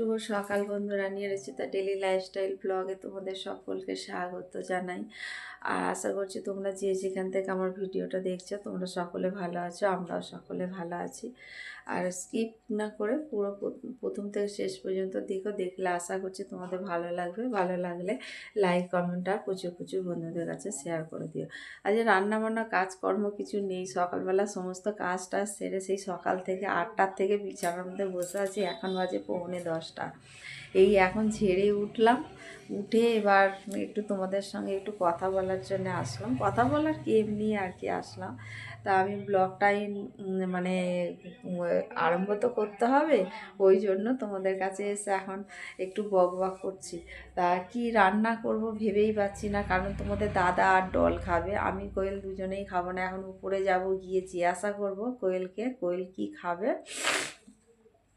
শুভ সকাল বন্ধুরা। নিয়ে তা ডেলি লাইফস্টাইল ব্লগে তোমাদের সকলকে স্বাগত জানাই। আর আশা করছি তোমরা যে যেখান থেকে আমার ভিডিওটা দেখছ, তোমরা সকলে ভালো আছো, আমরাও সকলে ভালো আছি। আর স্কিপ না করে পুরো প্রথ- প্রথম থেকে শেষ পর্যন্ত দেখো, দেখলে আশা করছি তোমাদের ভালো লাগবে। ভালো লাগলে লাইক কমেন্ট আর প্রচুর প্রচুর বন্ধুদের কাছে শেয়ার করে দিও। আজ রান্না বান্না কাজকর্ম কিছু নেই, সকালবেলা সমস্ত কাজ টাজ সেরে সেই সকাল থেকে আটটার থেকে বিছানার মধ্যে বসে আছি। এখন বাজে পৌনে দশটা। এই এখন ঝেড়ে উঠলাম। উঠে এবার একটু তোমাদের সঙ্গে একটু কথা বলার জন্য আসলাম। কথা বলার কি এমনি আর কি আসলাম। তা আমি ব্লগটাই মানে আরম্ভ তো করতে হবে। ওই জন্য তোমাদের কাছে এসে এখন একটু বক বক করছি। তা কি রান্না করব ভেবেই পাচ্ছি না, কারণ তোমাদের দাদা আর ডল খাবে। আমি কোয়েল দুজনেই খাব না, এখন উপরে যাব গিয়ে জিজ্ঞাসা করব কোয়েলকে, কোয়েল কি খাবে?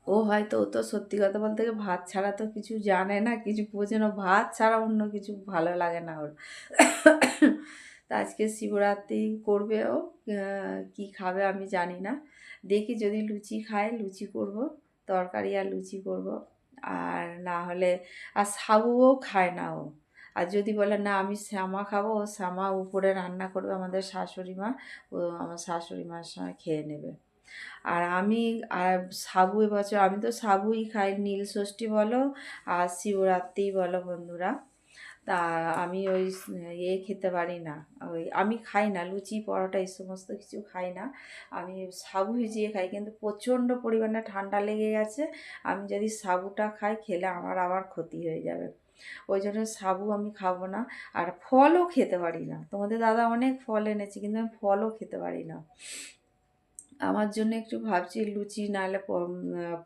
ও হয়তো, ও তো সত্যি কথা বলতে ভাত ছাড়া তো কিছু জানে না, কিছু বোঝে না। ভাত ছাড়া অন্য কিছু ভালো লাগে না ওর। আজকে শিবরাত্রি করবে ও কি খাবে আমি জানি না। দেখি যদি লুচি খায়, লুচি করব, তরকারি আর লুচি করব। আর না হলে, আর সাবুও খায় না ও। আর যদি বলে, না, আমি শ্যামা খাব, ও শ্যামা উপরে রান্না করবে আমাদের শাশুড়ি মা, ও আমার শাশুড়ি মার সঙ্গে খেয়ে নেবে। আর আমি, আর সাবু এবছর, আমি তো সাবুই খাই, নীল ষষ্ঠী বলো আর শিবরাত্রি বলো বন্ধুরা। তা আমি ওই ইয়ে খেতে পারি না। ওই আমি খাই না, লুচি, পরোটা, এই সমস্ত কিছু খাই না। আমি সাবু ভিজিয়ে খাই, কিন্তু প্রচণ্ড পরিমাণে ঠান্ডা লেগে গেছে। আমি যদি সাবুটা খাই, খেলে আমার আবার ক্ষতি হয়ে যাবে। ওই জন্য সাবু আমি খাব না, আর ফলও খেতে পারি না। তোমাদের দাদা অনেক ফল এনেছে, কিন্তু আমি ফলও খেতে পারি না। আমার জন্য একটু ভাবছি লুচি নাহলে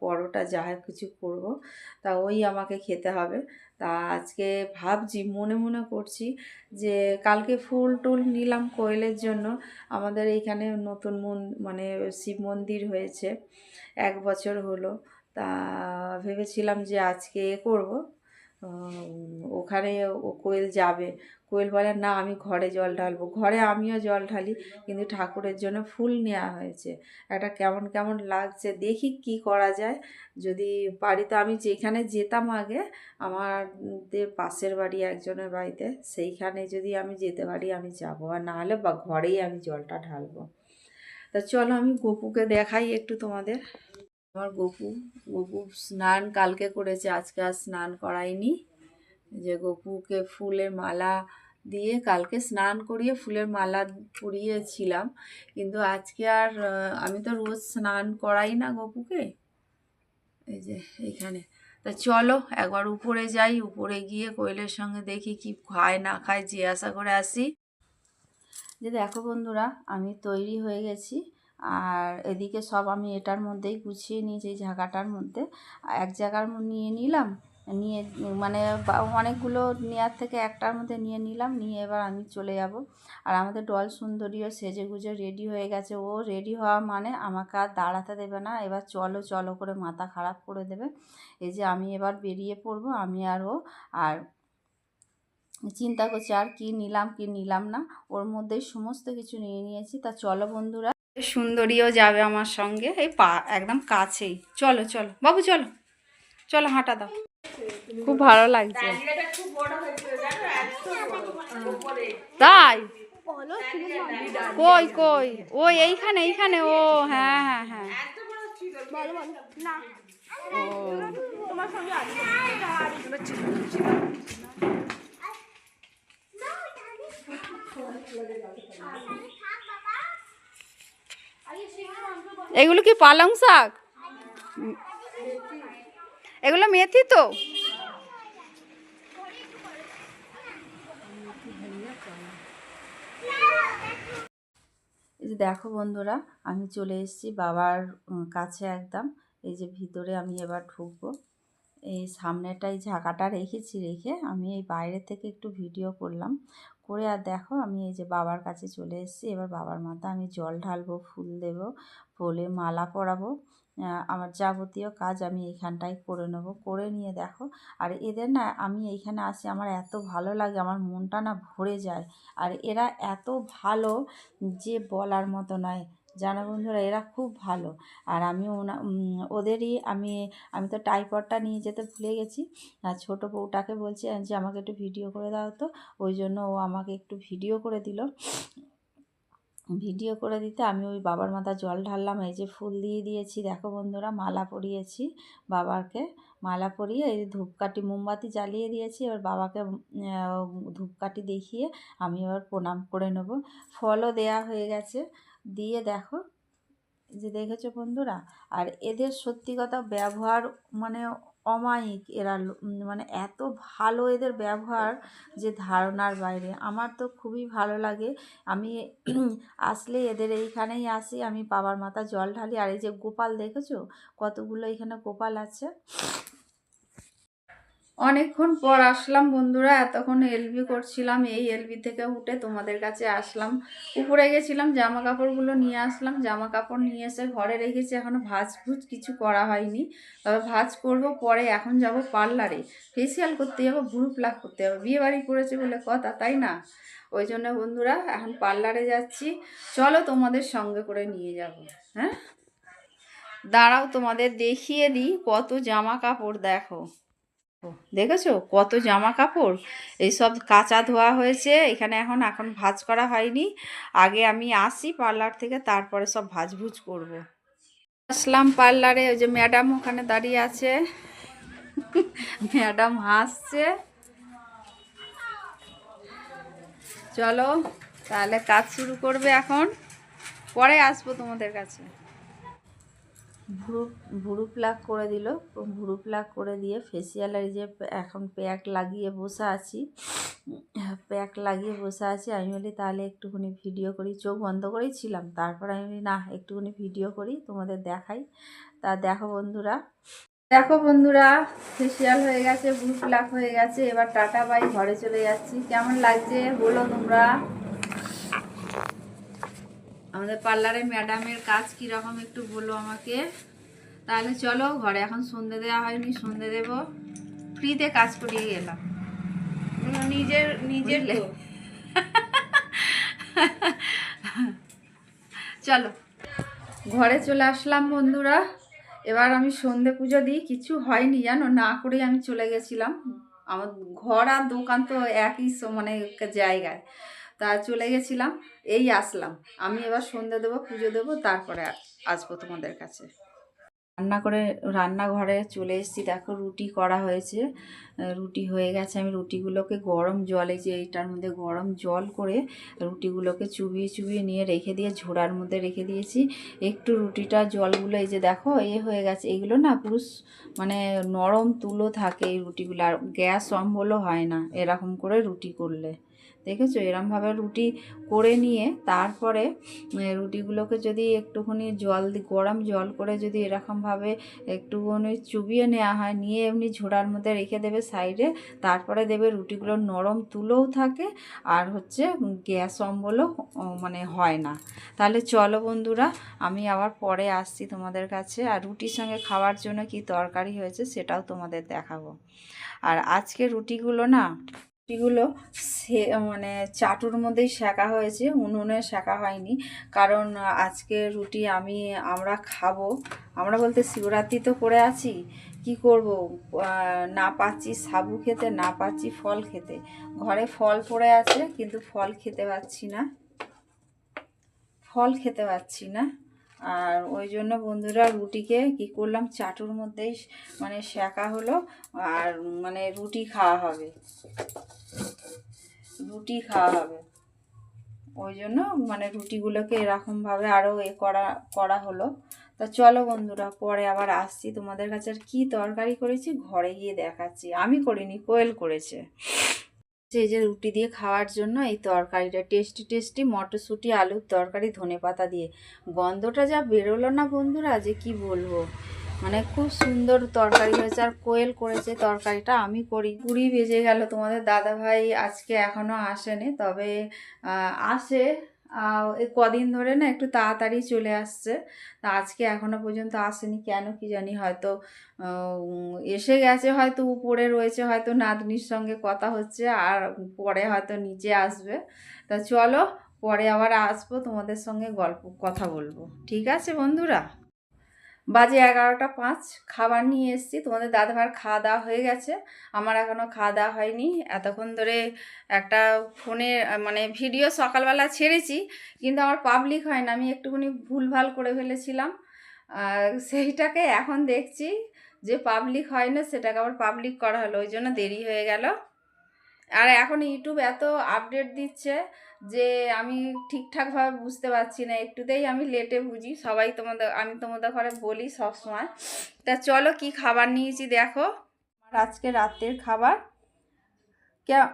পরোটা যা কিছু করব। তা ওই আমাকে খেতে হবে। তা আজকে ভাবছি, মনে মনে করছি যে কালকে ফুল টুল নিলাম কোয়েলের জন্য। আমাদের এইখানে নতুন মন মানে শিব মন্দির হয়েছে। এক বছর হলো। তা ভেবেছিলাম যে আজকে করব। ওখানে ও কোয়েল যাবে। কোয়েল বলে, না, আমি ঘরে জল ঢালবো। ঘরে আমিও জল ঢালি, কিন্তু ঠাকুরের জন্য ফুল নেওয়া হয়েছে। একটা কেমন কেমন লাগছে, দেখি কি করা যায়। যদি পারি তো আমি যেখানে যেতাম আগে, আমাদের পাশের বাড়ি, একজনের বাড়িতে, সেইখানে যদি আমি যেতে পারি, আমি যাব। আর নাহলে বা, ঘরেই আমি জলটা ঢালবো। তা চলো, আমি গপুকে দেখাই একটু তোমাদের। আমার গপু গপু স্নান কালকে করেছে, আজকে আর স্নান করাইনি যে গপুকে ফুলের মালা দিয়ে কালকে স্নান করিয়ে ফুলের মালা পরিয়েছিলাম, কিন্তু আজকে আর আমি তো রোজ স্নান করাই না গপুকে। এই যে এইখানে তা চলো, একবার উপরে যাই, উপরে গিয়ে কোয়েলের সঙ্গে দেখি কি খায় না খায় জিজ্ঞাসা করে আসি। যে দেখো বন্ধুরা, আমি তৈরি হয়ে গেছি। আর এদিকে সব আমি এটার মধ্যেই গুছিয়ে নিয়েছি, এই ঝাঁকাটার মধ্যে। এক জায়গার নিয়ে নিলাম, নিয়ে মানে অনেকগুলো নেওয়ার থেকে একটার মধ্যে নিয়ে নিলাম, নিয়ে এবার আমি চলে যাব। আর আমাদের ডল সুন্দরীও সেজে গুজে রেডি হয়ে গেছে। ও রেডি হওয়া মানে আমাকে আর দাঁড়াতে দেবে না, এবার চলো চলো করে মাথা খারাপ করে দেবে। এই যে আমি এবার বেরিয়ে পড়ব, আমি আর ও, আর চিন্তা করছি আর কি নিলাম কি নিলাম না। ওর মধ্যেই সমস্ত কিছু নিয়ে নিয়েছি। তা চলো বন্ধুরা সুন্দরীও যাবে আমার সঙ্গে। এই পা একদম কাছেই। চলো চলো। বাবু, চলো। চলো, হাঁটা দাও। খুব ভালো লাগছে। তাই? কই কই? ও এইখানে এইখানে। ও হ্যাঁ হ্যাঁ হ্যাঁ। ও। এগুলো কি পালং শাক? এগুলো মেথি তো? এই যে দেখো বন্ধুরা, আমি চলে এসেছি বাবার কাছে একদম। এই যে ভিতরে আমি এবার ঢুকবো। এই সামনেটাই ঝাঁকাটা রেখেছি রেখে আমি এই বাইরে থেকে একটু ভিডিও করলাম। করে আর দেখো আমি এই যে বাবার কাছে চলে এসেছি। এবার বাবার মাথা আমি জল ঢালবো, ফুল দেব ফুলে মালা পরাবো। আমার যাবতীয় কাজ আমি এইখানটায় করে নেব। করে নিয়ে দেখো, আর এদের না আমি এইখানে আসি, আমার এত ভালো লাগে, আমার মনটা না ভরে যায়। আর এরা এত ভালো যে বলার মতো নয়। জানো বন্ধুরা, এরা খুব ভালো। আর আমি ওনা ওদেরই আমি আমি তো টাইপডটা নিয়ে যেতে ভুলে গেছি। আর ছোটো বউটাকে বলছি যে আমাকে একটু ভিডিও করে দাও তো। ওই জন্য ও আমাকে একটু ভিডিও করে দিল। ভিডিও করে দিতে আমি ওই বাবার মাথা জল ঢাললাম। এই যে ফুল দিয়ে দিয়েছি, দেখো বন্ধুরা, মালা পরিয়েছি বাবাকে মালা পরিয়ে এই ধূপকাঠি, মোমবাতি জ্বালিয়ে দিয়েছি। এবার বাবাকে ধূপকাঠি দেখিয়ে আমি এবার প্রণাম করে নেব। ফলও দেয়া হয়ে গেছে। দিয়ে দেখো যে দেখেছ বন্ধুরা? আর এদের সত্যি কথা ব্যবহার মানে অমায়িক। এরা মানে এত ভালো এদের ব্যবহার যে ধারণার বাইরে। আমার তো খুবই ভালো লাগে। আমি আসলে এদের এইখানেই আসি, আমি বাবার মাথা জল ঢালি। আর এই যে গোপাল দেখেছ? কতগুলো এখানে গোপাল আছে। অনেকক্ষণ পর আসলাম বন্ধুরা, এতক্ষণ এলবি করছিলাম, এই এলবি থেকে উঠে তোমাদের কাছে আসলাম। উপরে গেছিলাম জামা কাপড়গুলো নিয়ে আসলাম জামা কাপড় নিয়ে এসে ঘরে রেখেছি, এখনও ভাজ ভুজ কিছু করা হয়নি। তবে ভাজ করব, পরে এখন যাব পার্লারে। ফেসিয়াল করতে যাব ভুরু প্লাক করতে যাব। বিয়ে বাড়ি করেছে বলে কথা, তাই না? ওই জন্য বন্ধুরা, এখন পার্লারে যাচ্ছি। চলো তোমাদের সঙ্গে করে নিয়ে যাব হ্যাঁ? দাঁড়াও তোমাদের দেখিয়ে দিই, কত জামা কাপড় দেখো। দেখেছ কত জামা কাপড় এইসব কাঁচা ধোয়া হয়েছে, এখানে এখন এখন ভাজ করা হয়নি। আগে আমি আসি পার্লার থেকে, তারপরে সব ভাজ ভুজ করব। আসলাম পার্লারে, ওই যে ম্যাডাম ওখানে দাঁড়িয়ে আছে। ম্যাডাম হাসছে। চলো, তাহলে কাজ শুরু করবে এখন। পরে আসব তোমাদের কাছে। ভুরু ভুরু প্লাক করে দিল। ভুরু প্লাক করে দিয়ে ফেসিয়ালের যে এখন প্যাক লাগিয়ে বসে আছি প্যাক লাগিয়ে বসে আছি, আমি বলি, তাহলে একটুখানি ভিডিও করি। চোখ বন্ধ করেই ছিলাম। তারপর আমি বলি, না, একটুখানি ভিডিও করি, তোমাদের দেখাই। তা দেখো বন্ধুরা দেখো বন্ধুরা ফেসিয়াল হয়ে গেছে ভুরু প্লাক হয়ে গেছে। এবার টাটা বাই ঘরে চলে যাচ্ছি। কেমন লাগছে বলো তোমরা? আমাদের পার্লারে ম্যাডামের কাজ কীরকম একটু বলো আমাকে। তাহলে চলো ঘরে এখন সন্ধে দেওয়া হয়নি সন্ধে দেব। ফ্রিতে কাজ করিয়ে গেলাম নিজের নিজের? চলো। ঘরে চলে আসলাম বন্ধুরা। এবার আমি সন্ধে পুজো দিই কিছু হয়নি জানো? না করেই আমি চলে গেছিলাম। আমার ঘর আর দোকান তো একই মানে জায়গায়। তা চলে গেছিলাম, এই আসলাম। আমি এবার সন্ধে দেবো, পুজো দেবো, তারপরে আসব তোমাদের কাছে। রান্না করে, রান্নাঘরে চলে এসেছি। দেখো রুটি করা হয়েছে। রুটি হয়ে গেছে। আমি রুটিগুলোকে গরম জলে, যে এইটার মধ্যে গরম জল করে রুটিগুলোকে চুবিয়ে চুবিয়ে নিয়ে রেখে দিয়ে, ঝোড়ার মধ্যে রেখে দিয়েছি। একটু রুটিটা, জলগুলো, এই যে দেখো, এ হয়ে গেছে। এগুলো না পুরো স- মানে নরম তুলো থাকে এই রুটিগুলো। আর গ্যাস অম্বলও হয় না এরকম করে রুটি করলে। দেখেছ? এরমভাবে রুটি করে নিয়ে তারপরে রুটিগুলোকে যদি একটুখানি জল গরম জল করে যদি এরকমভাবে একটুখানি চুবিয়ে নেওয়া হয়, নিয়ে এমনি ঝোড়ার মধ্যে রেখে দেবে সাইডে, তারপরে দেবে রুটিগুলো নরম তুলোও থাকে আর হচ্ছে গ্যাস অম্বলও মানে হয় না। তাহলে চলো বন্ধুরা, আমি আবার পরে আসছি তোমাদের কাছে। আর রুটির সঙ্গে খাওয়ার জন্য কি তরকারি হয়েছে সেটাও তোমাদের দেখাবো। আর আজকে রুটিগুলো না রুটিগুলো সে মানে চাটুর মধ্যেই সেঁকা হয়েছে, উনুনে সেঁকা হয়নি। কারণ আজকে রুটি আমি, আমরা খাব। আমরা বলতে শিবরাত্রি তো করে আছি, কি করব? না পাচ্ছি সাবু খেতে, না পাচ্ছি ফল খেতে। ঘরে ফল পড়ে আছে, কিন্তু ফল খেতে পাচ্ছি না। ফল খেতে পাচ্ছি না। আর ওই জন্য বন্ধুরা রুটিকে কি করলাম, চাটুর মধ্যেই মানে সেঁকা হলো, আর মানে রুটি খাওয়া হবে। রুটি খাওয়া হবে। ওই জন্য মানে রুটিগুলোকে এরকমভাবে আরও এ করা করা হলো। তা চলো বন্ধুরা, পরে আবার আসছি। তোমাদের কাছে আর কী তরকারি করেছি ঘরে গিয়ে দেখাচ্ছি। আমি করিনি, কোয়েল করেছে। এই যে রুটি দিয়ে খাওয়ার জন্য এই তরকারিটা, টেস্টি টেস্টি মটরশুঁটি, আলুর তরকারি, ধনেপাতা দিয়ে। গন্ধটা যা বেরোলো না বন্ধুরা, যে কি বলব? মানে খুব সুন্দর তরকারি হয়েছে আর কোয়েল করেছে তরকারিটা, আমি করি। কুড়ি বেজে গেল তোমাদের দাদা ভাই আজকে এখনও আসেনি, তবে আসে। কদিন ধরে না একটু তাড়াতাড়ি চলে আসছে। তা আজকে এখনও পর্যন্ত আসেনি, কেন কি জানি হয়তো এসে গেছে হয়তো, উপরে রয়েছে হয়তো নাতনির সঙ্গে কথা হচ্ছে আর পরে হয়তো নিচে আসবে। তা চলো, পরে আবার আসব, তোমাদের সঙ্গে গল্প, কথা বলব। ঠিক আছে বন্ধুরা? বাজে এগারোটা পাঁচ, খাবার নিয়ে এসেছি। তোমাদের দাদাভাইয়ের খাওয়া দাওয়া হয়ে গেছে। আমার এখনও খাওয়া দাওয়া হয়নি। এতক্ষণ ধরে একটা ফোনে মানে ভিডিও সকালবেলা ছেড়েছি, কিন্তু আমার পাবলিক হয় না। আমি একটুখানি ভুলভাল করে ফেলেছিলাম। আর সেইটাকে এখন দেখছি যে পাবলিক হয় না, সেটাকে আবার পাবলিক করা হলো। ওই জন্য দেরি হয়ে গেল। আর এখন ইউটিউব এত আপডেট দিচ্ছে। যে আমি ঠিকঠাকভাবে বুঝতে পারছি না, একটুতেই আমি লেটে বুঝি। সবাই তোমাদের, আমি তোমাদের ঘরে বলি সব সময়। তা চলো কি খাবার নিয়েছি দেখো। আজকে রাতের খাবার। কে-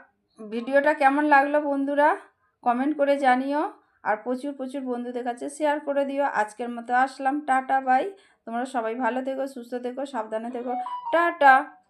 ভিডিওটা কেমন লাগল বন্ধুরা? কমেন্ট করে জানিও। আর প্রচুর প্রচুর বন্ধুদের কাছে শেয়ার করে দিও। আজকের মতো আসলাম, টাটা বাই তোমরা সবাই ভালো থেকো, সুস্থ থেকো, সাবধানে থেকো। টাটা!